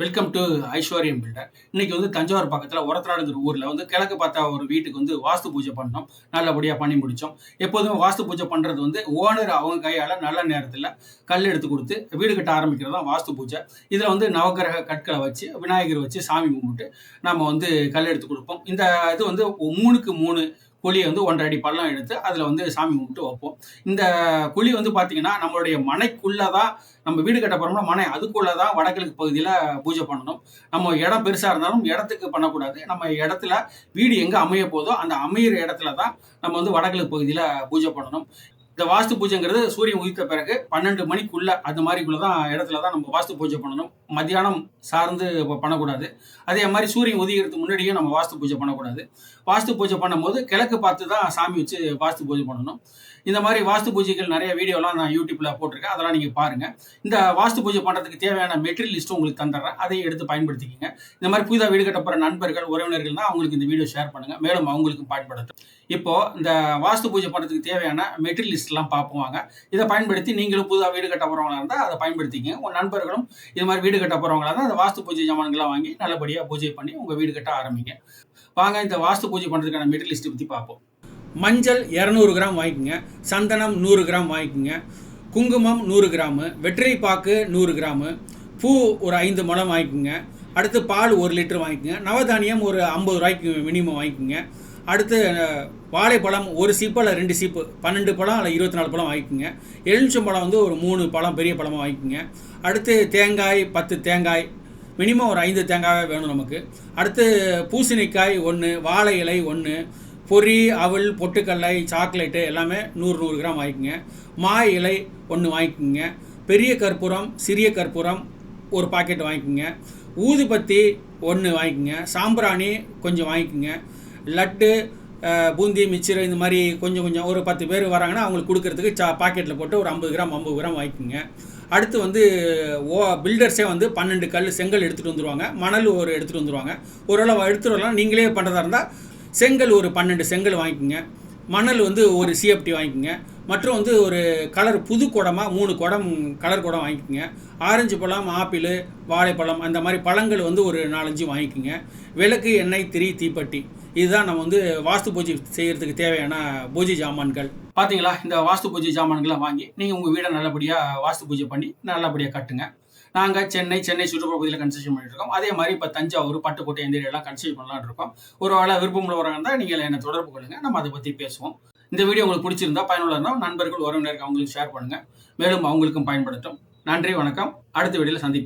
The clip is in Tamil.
வெல்கம் டு ஐஸ்வர்யம் பில்டர் இன்னைக்கு வந்து தஞ்சாவூர் பக்கத்தில் உரத்தநாடுங்கிற ஊரில் வந்து கிழக்கு பார்த்தா ஒரு வீட்டுக்கு வந்து வாஸ்து பூஜை பண்ணோம். நல்லபடியாக பண்ணி முடித்தோம் எப்போதுமே வாஸ்து பூஜை பண்ணுறது வந்து ஓனர் அவங்க கையால் நல்ல நேரத்தில் கல் எடுத்து கொடுத்து வீடு கட்ட ஆரம்பிக்கிறது தான் வாஸ்து பூஜை. இதில் வந்து நவகிரக கற்களை வச்சு விநாயகர் வச்சு சாமி கும்பிட்டு நம்ம வந்து கல் எடுத்து கொடுப்போம். இந்த இது வந்து மூணுக்கு மூணு குழியை வந்து ஒன்றரை அடி பள்ளம் எடுத்து அதில் வந்து சாமி கும்பிட்டு வைப்போம். இந்த குழி வந்து பார்த்தீங்கன்னா நம்மளுடைய மனைக்குள்ளே தான் நம்ம வீடு கட்ட போகிறோம்னா மனை அதுக்குள்ளே தான் வடகிழக்கு பகுதியில் பூஜை பண்ணணும். நம்ம இடம் பெருசாக இருந்தாலும் இடத்துக்கு பண்ணக்கூடாது. நம்ம இடத்துல வீடு எங்கே அமைய போதோ அந்த அமையிற இடத்துல தான் நம்ம வந்து வடகிழக்கு பகுதியில் பூஜை பண்ணணும். இந்த வாஸ்து பூஜைங்கிறது சூரியன் உதித்த பிறகு பன்னெண்டு மணிக்குள்ள அந்த மாதிரிக்குள்ள தான் இடத்துல தான் நம்ம வாஸ்து பூஜை பண்ணணும். மத்தியானம் சார்ந்து பண்ணக்கூடாது. அதே மாதிரி சூரியன் உதிக்கிறதுக்கு முன்னாடியே நம்ம வாஸ்து பூஜை பண்ணக்கூடாது. வாஸ்து பூஜை பண்ணும்போது கிழக்கு பார்த்து தான் சாமி வச்சு வாஸ்து பூஜை பண்ணணும். இந்த மாதிரி வாஸ்து பூஜைகள் நிறைய வீடியோலாம் நான் யூடியூப்ல போட்டிருக்கேன். அதெல்லாம் நீங்க பாருங்க. இந்த வாஸ்து பூஜை பண்றதுக்கு தேவையான மெட்டீரியல் லிஸ்ட்டும் உங்களுக்கு தந்துடுறேன். அதை எடுத்து பயன்படுத்திக்கிங்க. இந்த மாதிரி புதிதாக வீடு கட்ட போற நண்பர்கள் உறவினர்கள் தான் அவங்களுக்கு இந்த வீடியோ ஷேர் பண்ணுங்க. மேலும் அவங்களுக்கு பயன்படுத்தும் இப்போ இந்த வாஸ்து பூஜை பண்றதுக்கு தேவையான மெட்டீரியல் லிஸ்ட்லாம் பார்ப்புவாங்க. இதை பயன்படுத்தி நீங்களும் புதுதாக வீடு கட்ட போகிறவங்களா இருந்தால் அதை பயன்படுத்திங்க. உங்கள் நண்பர்களும் இது மாதிரி வீடு கட்ட போகிறவங்களா இருந்தால் அந்த வாஸ்து பூஜை ஜாமான்கள்லாம் வாங்கி நல்லபடியாக பூஜை பண்ணி உங்கள் வீடு கட்ட ஆரம்பிங்க. வாங்க இந்த வாஸ்து பூஜை பண்ணுறதுக்கான மெட்டீரியல் லிஸ்ட்டை பற்றி பார்ப்போம். மஞ்சள் இரநூறு கிராம் வாங்கிக்கோங்க. சந்தனம் நூறு கிராம் வாங்கிக்கோங்க. குங்குமம் நூறு கிராமு. வெற்றிலை பாக்கு நூறு கிராமு. பூ ஒரு ஐந்து முழம் வாங்கிக்கோங்க. அடுத்து பால் ஒரு லிட்டர் வாங்கிக்கோங்க. நவதானியம் ஒரு ஐம்பது ரூபாய்க்கு மினிமம் வாங்கிக்கோங்க. அடுத்து வாழைப்பழம் ஒரு சீப்பு அல்ல ரெண்டு சீப்பு? பன்னெண்டு பழம் அல்ல இருபத்தி நாலு பழம் வாங்கிக்கோங்க. எலுமிச்சம் பழம் வந்து ஒரு மூணு பழம் பெரிய பழமாக வாங்கிக்கோங்க. அடுத்து தேங்காய் பத்து தேங்காய். மினிமம் ஒரு ஐந்து தேங்காயே வேணும் நமக்கு. அடுத்து பூசணிக்காய் ஒன்று வாழை இலை ஒன்று பொரி அவல் பொட்டுக்கடலை சாக்லேட்டு எல்லாமே நூறு நூறு கிராம் வாங்கிக்கோங்க. மா இலை ஒன்று வாங்கிக்கோங்க. பெரிய கற்பூரம் சிறிய கற்பூரம் ஒரு பாக்கெட் வாங்கிக்கோங்க. ஊதுபத்தி ஒன்று வாங்கிக்கோங்க. சாம்பிராணி கொஞ்சம் வாங்கிக்கோங்க. லட்டு பூந்தி மிச்சர் இந்த மாதிரி கொஞ்சம் கொஞ்சம் ஒரு பத்து பேர் வராங்கன்னா அவங்களுக்கு கொடுக்கறதுக்கு சா பாக்கெட்டில் போட்டு ஒரு ஐம்பது கிராம் ஐம்பது கிராம் வாங்கிக்கோங்க. அடுத்து வந்து ஓ பில்டர்ஸே வந்து பன்னெண்டு கல் செங்கல் எடுத்துகிட்டு வந்துடுவாங்க மணல் ஒரு எடுத்துகிட்டு வந்துடுவாங்க ஓரளவு எடுத்துகிட்டு வரலாம். நீங்களே பண்ணுறதா இருந்தால் செங்கல் ஒரு பன்னெண்டு செங்கல் வாங்கிக்கோங்க. மணல் வந்து ஒரு சிஎஃப்டி வாங்கிக்கோங்க. மற்றும் வந்து ஒரு கலர் புது குடமாக மூணு குடம் கலர் குடம் வாங்கிக்கோங்க. ஆரஞ்சு பழம் ஆப்பிள் வாழைப்பழம் அந்த மாதிரி பழங்கள் வந்து ஒரு நாலஞ்சு வாங்கிக்கோங்க. விளக்கு எண்ணெய் திரி தீப்பெட்டி. இதுதான் நம்ம வந்து வாஸ்து பூஜை செய்கிறதுக்கு தேவையான பூஜை ஜாமான்கள். பார்த்தீங்களா இந்த வாஸ்து பூஜை ஜாமான்களை வாங்கி நீங்கள் உங்கள் வீடை நல்லபடியாக வாஸ்து பூஜை பண்ணி நல்லபடியாக கட்டுங்க. நாங்கள் சென்னை சென்னை சுற்றுப்புற பகுதியில் கன்ஸ்ட்ரக்ஷன் பண்ணிட்டு இருக்கோம். அதே மாதிரி இப்போ தஞ்சாவூர் பட்டுக்கோட்டை இந்த ஏரியாலாம் கன்ஸ்ட்ரக்ஷன் பண்ணலான் இருக்கோம். ஒரு வேளை விருப்பமுள்ளவராக இருந்தால் நீங்கள் என்னை தொடர்பு கொள்ளுங்கள் நம்ம அதை பற்றி பேசுவோம். இந்த வீடியோ உங்களுக்கு பிடிச்சிருந்தா பயனுள்ள இருந்தால் நண்பர்கள் உறவினருக்கு அவங்களுக்கு ஷேர் பண்ணுங்கள் மேலும் அவங்களுக்கும் பயன்படுத்தும். நன்றி வணக்கம். அடுத்த வீடியோவில் சந்திப்போம்.